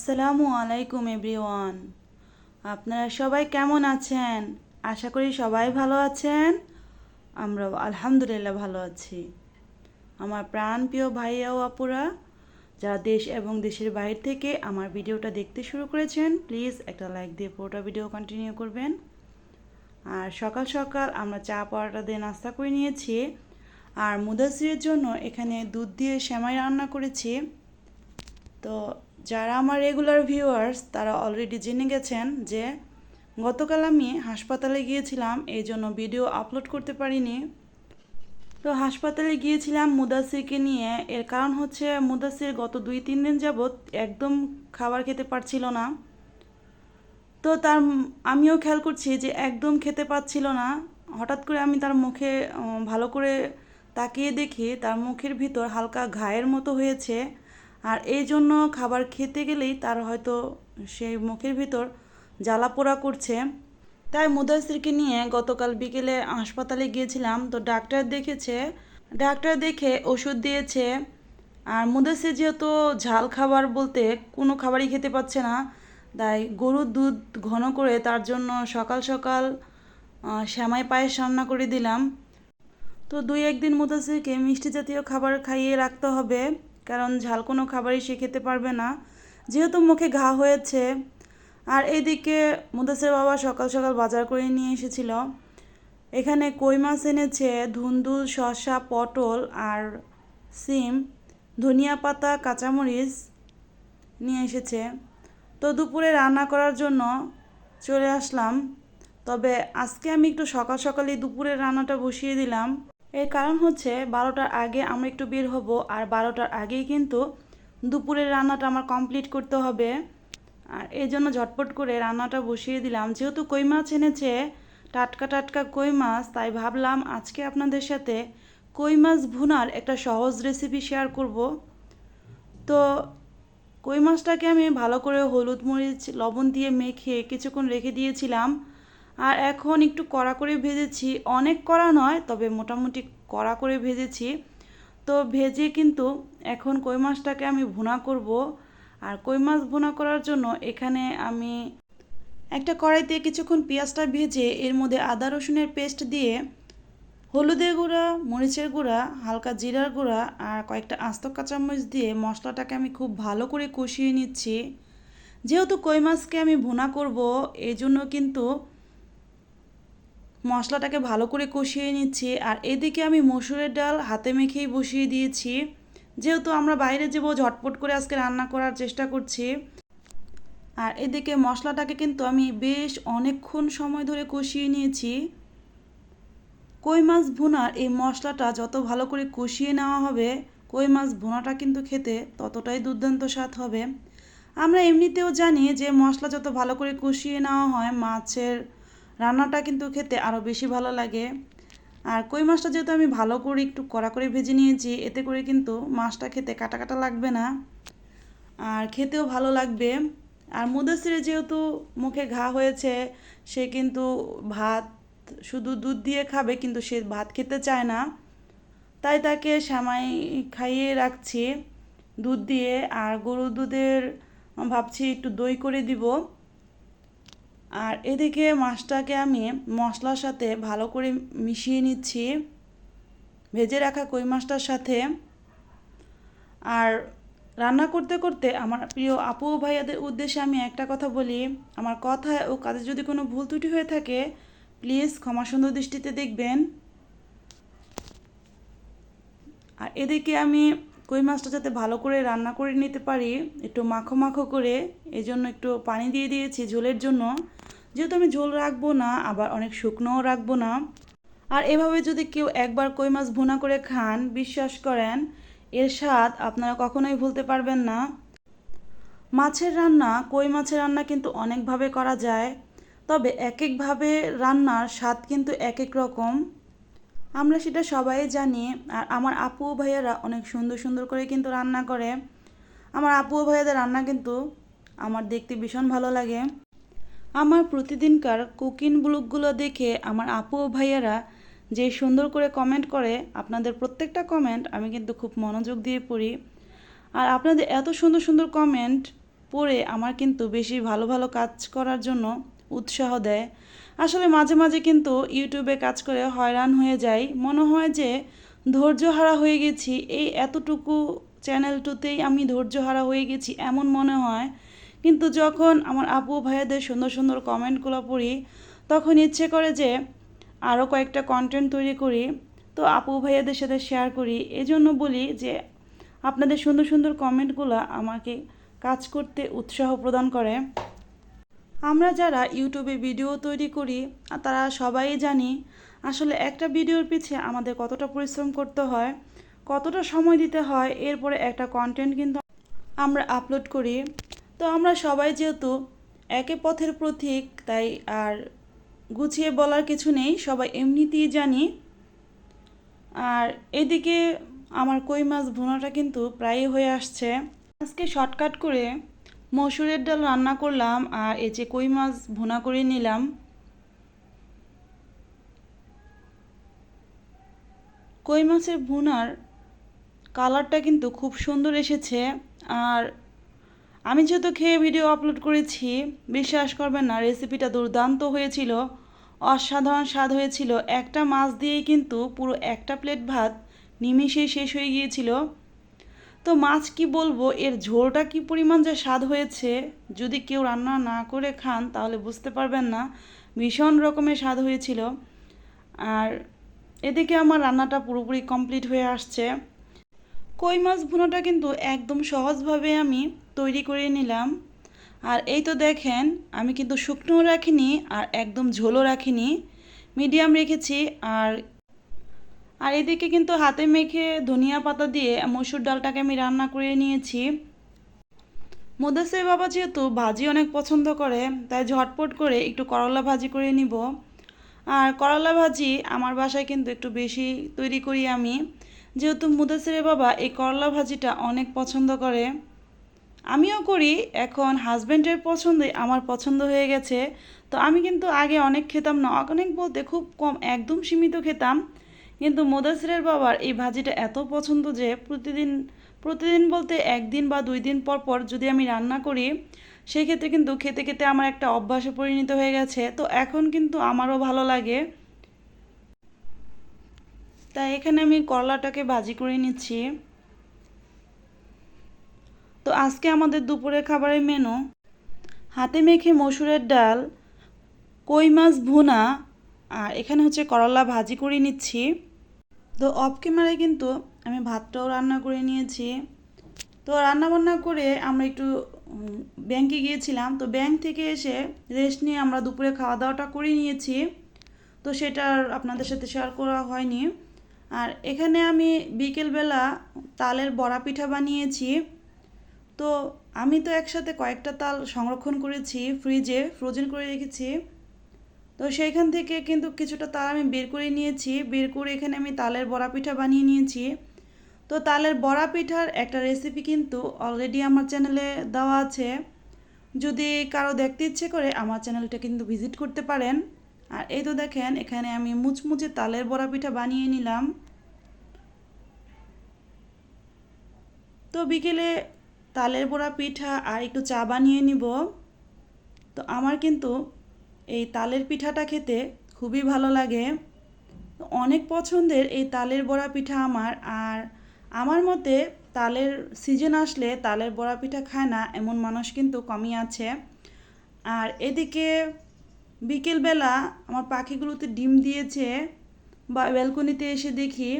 আসসালামু আলাইকুম এভরিওয়ান। আপনারা সবাই কেমন আছেন? আশা করি সবাই ভালো আছেন। আমরা আলহামদুলিল্লাহ ভালো আছি। আমার প্রাণপ্রিয় ভাইয়া ও আপুরা, যারা দেশ এবং দেশের বাইরে থেকে আমার ভিডিওটা দেখতে শুরু করেছেন, প্লিজ একটা লাইক দিয়ে পুরোটা ভিডিও কন্টিনিউ করবেন। আর সকাল সকাল আমরা চা পরোটা দিয়ে নাস্তা করে নিয়েছি। আর মুদাসিরের জন্য এখানে দুধ দিয়ে শ্যামাই রান্না করেছি। তো যারা আমার রেগুলার ভিউয়ার্স তারা অলরেডি জেনে গেছেন যে গতকাল আমি হাসপাতালে গিয়েছিলাম, এই জন্য ভিডিও আপলোড করতে পারিনি। তো হাসপাতালে গিয়েছিলাম মুদাসিরকে নিয়ে। এর কারণ হচ্ছে মুদাসির গত দুই, তিন দিন যাবৎ একদম খাবার খেতে পারছিল না। তো তার আমিও খেয়াল করছি যে একদম খেতে পাচ্ছিল না। হঠাৎ করে আমি তার মুখে ভালো করে তাকিয়ে দেখি, তার মুখের ভিতর হালকা ঘায়ের মতো হয়েছে। আর এই জন্য খাবার খেতে গেলেই তার হয়তো সেই মুখের ভিতর জ্বালা পোড়া করছে। তাই মুদাসিরকে নিয়ে গতকাল বিকেলে হাসপাতালে গিয়েছিলাম, তো ডাক্তার দেখেছে, ডাক্তার দেখে ওষুধ দিয়েছে। আর মুদাসির যেহেতু ঝাল খাবার বলতে কোনো খাবারই খেতে পাচ্ছে না, তাই গরুর দুধ ঘন করে তার জন্য সকাল সকাল শ্যামাই পায়েস রান্না করে দিলাম। তো দুই একদিন মুদাসিরকে মিষ্টি জাতীয় খাবার খাইয়ে রাখতে হবে। কারণ ঝাল কোনো খাবারই সে খেতে পারবে না। যেহেতু মুখে ঘা হয়েছে, আর এইদিকে মুদাসির বাবা সকাল সকাল বাজার করে নিয়ে এসেছিল। এখানে কই মাছ এনেছে? ধুন্দুল, শসা, পটল আর সিম, ধনিয়া পাতা, কাঁচামরিচ নিয়ে এসেছে। তো দুপুরে রান্না করার জন্য চলে আসলাম। তবে আজকে আমি একটু সকাল সকালই দুপুরের রান্নাটা বসিয়ে দিলাম। এর কারণ হচ্ছে বারোটার আগে আমরা একটু বের হব আর বারোটার আগেই কিন্তু দুপুরের রান্নাটা আমার কমপ্লিট করতে হবে। আর এই জন্য ঝটপট করে রান্নাটা বসিয়ে দিলাম। যেহেতু কই মাছ এনেছে, টাটকা টাটকা কই মাছ, তাই ভাবলাম আজকে আপনাদের সাথে কই মাছ ভুনার একটা সহজ রেসিপি শেয়ার করব। তো কই মাছটাকে আমি ভালো করে হলুদ মরিচ, লবণ দিয়ে মেখে কিছুক্ষণ রেখে দিয়েছিলাম। আর এখন একটু কড়া করে ভেজেছি। অনেক কড়া নয়, তবে মোটামুটি কড়া করে ভেজেছি। তো ভেজে কিন্তু এখন কই মাছটাকে আমি ভুনা করব। আর কই মাছ ভুনা করার জন্য এখানে আমি একটা কড়াইতে কিছুক্ষণ পেঁয়াজটা ভেজে এর মধ্যে আদা, রসুনের পেস্ট দিয়ে হলুদের গুঁড়া, মরিচের গুঁড়া, হালকা জিরার গুঁড়া আর কয়েকটা আস্ত কাঁচামরিচ দিয়ে মশলাটাকে আমি খুব ভালো করে কষিয়ে নিচ্ছি। যেহেতু কই মাছকে আমি ভুনা করব এই জন্য কিন্তু মশলাটাকে ভালো করে কষিয়ে নিচ্ছি আর এদিকে আমি মসুরের ডাল হাতে মেখেই বসিয়ে দিয়েছি। যেহেতু আমরা বাইরে যাব, ঝটপট করে আজকে রান্না করার চেষ্টা করছি। আর এদিকে মশলাটাকে কিন্তু আমি বেশ অনেকক্ষণ সময় ধরে কষিয়ে নিয়েছি। কই মাছ ভুনার এই মশলাটা যত ভালো করে কষিয়ে নেওয়া হবে, কই মাছ ভুনাটা কিন্তু খেতে ততটাই দুর্দান্ত স্বাদ হবে। আমরা এমনিতেও জানি যে মশলা যত ভালো করে কষিয়ে নেওয়া হয়, মাছের রান্নাটা কিন্তু খেতে আরও বেশি ভালো লাগে। আর কই মাছটা যেহেতু আমি ভালো করে একটু কড়া করে ভেজে নিয়েছি, এতে করে কিন্তু মাছটা খেতে কাটা কাটা লাগবে না। আর খেতেও ভালো লাগবে। আর মুদাসিরে যেহেতু মুখে ঘা হয়েছে, সে কিন্তু ভাত শুধু দুধ দিয়ে খাবে, কিন্তু সে ভাত খেতে চায় না। তাই তাকে সামাই খাইয়ে রাখছি দুধ দিয়ে। আর গরুর দুধের, ভাবছি একটু দই করে দিব। আর এদিকে মাছটাকে আমি মশলার সাথে ভালো করে মিশিয়ে নিচ্ছি। ভেজে রাখা কই মাছটার সাথে। আর রান্না করতে করতে আমার প্রিয় আপু ভাইয়াদের উদ্দেশ্যে আমি একটা কথা বলি। আমার কথায় ও কাজে যদি কোনো ভুল ত্রুটি হয়ে থাকে, প্লিজ ক্ষমা সুন্দর দৃষ্টিতে দেখবেন। আর এদিকে আমি কই মাছটা যাতে ভালো করে রান্না করে নিতে পারি, একটু মাখো মাখো করে এই জন্য একটু পানি দিয়ে দিয়েছি ঝোলের জন্য। যেহেতু আমি ঝোল রাখব না, আবার অনেক শুকনোও রাখব না। আর এভাবে যদি কেউ একবার কই মাছ ভুনা করে খান, বিশ্বাস করেন, এর স্বাদ আপনারা কখনোই ভুলতে পারবেন না। মাছের রান্না, কই মাছের রান্না কিন্তু অনেকভাবে করা যায়, তবে এক একভাবে রান্নার স্বাদ কিন্তু এক এক রকম। আমরা সেটা সবাই জানি, আর আমার আপু ভাইয়ারা অনেক সুন্দর সুন্দর করে কিন্তু রান্না করে। আমার আপু ও ভাইয়াদের রান্না কিন্তু আমার দেখতে ভীষণ ভালো লাগে। আমার প্রতিদিনকার কুকিং ব্লগগুলো দেখে আমার আপু ও ভাইয়ারা যে সুন্দর করে কমেন্ট করে, আপনাদের প্রত্যেকটা কমেন্ট আমি কিন্তু খুব মনোযোগ দিয়ে পড়ি। আর আপনাদের এত সুন্দর সুন্দর কমেন্ট পড়ে আমার কিন্তু বেশি ভালো ভালো কাজ করার জন্য উৎসাহ দেয়। আসলে মাঝে মাঝে কিন্তু ইউটিউবে কাজ করে হয়রান হয়ে যাই। মনে হয় যে ধৈর্য হারা হয়ে গেছি, এই এতটুকু চ্যানেলটুতেই আমি ধৈর্য হারা হয়ে গেছি এমন মনে হয়। কিন্তু যখন আমার আপু ভাইয়াদের সুন্দর সুন্দর কমেন্টগুলো পড়ি, তখন ইচ্ছে করে যে আরও কয়েকটা কন্টেন্ট তৈরি করি। তো আপু ভাইয়াদের সাথে শেয়ার করি। এজন্য বলি যে আপনাদের সুন্দর সুন্দর কমেন্টগুলো আমাকে কাজ করতে উৎসাহ প্রদান করে। আমরা যারা ইউটিউবে ভিডিও তৈরি করি তারা সবাই জানি আসলে একটা ভিডিওর পিছে আমাদের কতটা পরিশ্রম করতে হয়, কতটা সময় দিতে হয়, এরপরে একটা কন্টেন্ট কিন্তু আমরা আপলোড করি। তো আমরা সবাই যেহেতু একে পথের প্রতীক, তাই আর গুছিয়ে বলার কিছু নেই, সবাই এমনিতেই জানি। আর এদিকে আমার কই মাছ ভুনাটা কিন্তু প্রায়ই হয়ে আসছে। আজকে শর্টকাট করে মসুরের ডাল রান্না করলাম আর এই যে কই মাছ ভুনা করে নিলাম। কই মাছের ভুনার কালারটা কিন্তু খুব সুন্দর এসেছে আর আমি যেহেতু খেয়ে ভিডিও আপলোড করেছি, বিশ্বাস করবেন না রেসিপিটা দুর্দান্ত হয়েছিল। অসাধারণ স্বাদ হয়েছিল। একটা মাছ দিয়েই কিন্তু পুরো একটা প্লেট ভাত নিমিষেই শেষ হয়ে গিয়েছিল। তো মাছ কি বলব? এর ঝোলটা কি পরিমাণ যে স্বাদ হয়েছে? যদি কেউ রান্না না করে খান, তাহলে বুঝতে পারবেন না, ভীষণ রকমের স্বাদ হয়েছিল। আর এদিকে আমার রান্নাটা পুরোপুরি কমপ্লিট হয়ে আসছে। কই মাছ ভুনাটা কিন্তু একদম সহজভাবে আমি তৈরি করে নিলাম। আর এই তো দেখেন, আমি কিন্তু শুকনোও রাখিনি আর একদম ঝোলও রাখিনি। মিডিয়াম রেখেছি আর আর এদিকে কিন্তু হাতে মেখে ধনিয়া পাতা দিয়ে মসুর ডালটাকে আমি রান্না করে নিয়েছি। মুদাসির বাবা যেহেতু ভাজি অনেক পছন্দ করে, তাই ঝটপট করে একটু করলা ভাজি করে নিব। আর করলা ভাজি আমার বাসায় কিন্তু একটু বেশি তৈরি করি আমি। যেহেতু মুদাসিরের বাবা এই করলা ভাজিটা অনেক পছন্দ করে। আমিও করি, এখন হাজব্যান্ডের পছন্দে আমার পছন্দ হয়ে গেছে। তো আমি কিন্তু আগে অনেক খেতাম না, অনেক বলতে খুব কম, একদম সীমিত খেতাম। কিন্তু মোদাসিরের বাবার এই ভাজিটা এত পছন্দ যে প্রতিদিন প্রতিদিন বলতে একদিন বা দুই দিন পর পর যদি আমি রান্না করি, সেই ক্ষেত্রে কিন্তু খেতে খেতে আমার একটা অভ্যাসে পরিণত হয়ে গেছে। তো এখন কিন্তু আমারও ভালো লাগে। তাই এখানে আমি করলাটাকে ভাজি করে নিচ্ছি। তো আজকে আমাদের দুপুরের খাবারের মেনু। হাতে মেখে মসুরের ডাল, কই মাছ ভুনা, আর এখানে হচ্ছে করলা ভাজি করে নিচ্ছি। তো অফ ক্যামেরায় কিন্তু আমি ভাতটাও রান্না করে নিয়েছি। তো রান্না বান্না করে আমরা একটু ব্যাংকে গিয়েছিলাম। তো ব্যাংক থেকে এসে রেস্ট নিয়ে আমরা দুপুরে খাওয়া দাওয়াটা করে নিয়েছি। তো সেটা আর আপনাদের সাথে শেয়ার করা হয়নি। আর এখানে আমি বিকেলবেলা তালের বড়া পিঠা বানিয়েছি। তো আমি তো একসাথে কয়েকটা তাল সংরক্ষণ করেছি ফ্রিজে ফ্রোজেন করে রেখেছি। তো সেইখান থেকে কিন্তু কিছুটা তাল আমি বের করে নিয়েছি। বের করে এখানে আমি তালের বড়া পিঠা বানিয়ে নিয়েছি। তো তালের বড়া পিঠার একটা রেসিপি কিন্তু অলরেডি আমার চ্যানেলে দেওয়া আছে। যদি কারও দেখতে ইচ্ছে করে আমার চ্যানেলটা কিন্তু ভিজিট করতে পারেন। আর এই তো দেখেন, এখানে আমি মুচমুচে তালের বড়া পিঠা বানিয়ে নিলাম। তো বিকেলে তালের বড়া পিঠা আর একটু চা বানিয়ে নিব। তো আমার কিন্তু এই তালের পিঠাটা খেতে খুবই ভালো লাগে। অনেক পছন্দের এই তালের বড়া পিঠা আমার। আর আমার মতে তালের সিজন আসলে তালের বড়া পিঠা খায় না, এমন মানুষ কিন্তু কমই আছে। আর এদিকে বিকেলবেলা আমার পাখিগুলোতে ডিম দিয়েছে, বা ব্যালকনিতে এসে দেখি।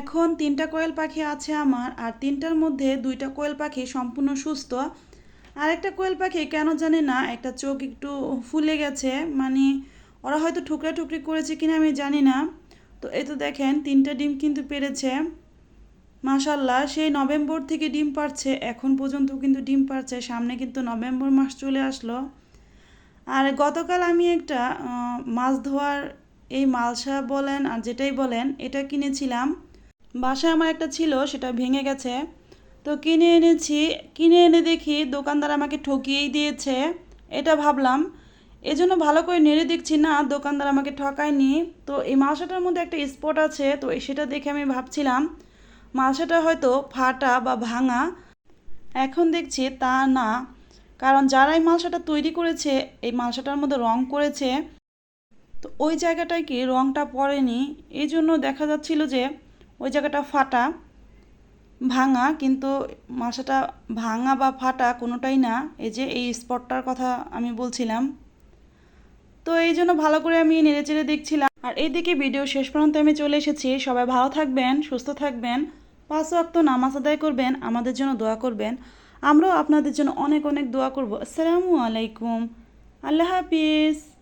এখন তিনটা কোয়েল পাখি আছে আমার, আর তিনটার মধ্যে দুইটা কোয়েল পাখি সম্পূর্ণ সুস্থ। আর একটা কোয়েল পাখি, কেন জানি না, একটা চোখ একটু ফুলে গেছে মানে ওরা হয়তো ঠুকরা ঠুকরি করেছে কিনা আমি জানি না। তো এই তো দেখেন, তিনটা ডিম কিন্তু পেরেছে। মাশাল্লাহ সেই নভেম্বর থেকে ডিম পারছে, এখন পর্যন্ত কিন্তু ডিম পারছে, সামনে কিন্তু নভেম্বর মাস চলে আসলো। আর গতকাল আমি একটা মাছ ধোয়ার এই মালসা বলেন আর যেটাই বলেন, এটা কিনেছিলাম। বাসায় আমার একটা ছিল, সেটা ভেঙে গেছে। তো কিনে এনেছি, কিনে এনে দেখি দোকানদার আমাকে ঠকিয়েই দিয়েছে, এটা ভাবলাম। এজন্য ভালো করে নেড়ে দেখছি না, দোকানদার আমাকে ঠকায়নি। তো এই মালসাটার মধ্যে একটা স্পট আছে, তো সেটা দেখে আমি ভাবছিলাম, মালসাটা হয়তো ফাটা বা ভাঙা। এখন দেখছি তা না, কারণ যারা এই মালসাটা তৈরি করেছে, এই মালসাটার মধ্যে রং করেছে, তো ওই জায়গাটায় কি রংটা পড়েনি? এই জন্য দেখা যাচ্ছিল যে ওই জায়গাটা ফাটা। ভাঙা, কিন্তু মাসাটা ভাঙা বা ফাটা কোনোটাই না। এই যে এই স্পটটার কথা আমি বলছিলাম। তো এই জন্য ভালো করে আমি নেড়েচেড়ে দেখছিলাম। আর এইদিকে ভিডিও শেষ পর্যন্ত আমি চলে এসেছি। সবাই ভালো থাকবেন, সুস্থ থাকবেন। পাঁচ ওয়াক্ত নামাজ আদায় করবেন, আমাদের জন্য দোয়া করবেন। আমরাও আপনাদের জন্য অনেক অনেক দোয়া করব। আসসালামু আলাইকুম। আল্লাহ হাফিজ।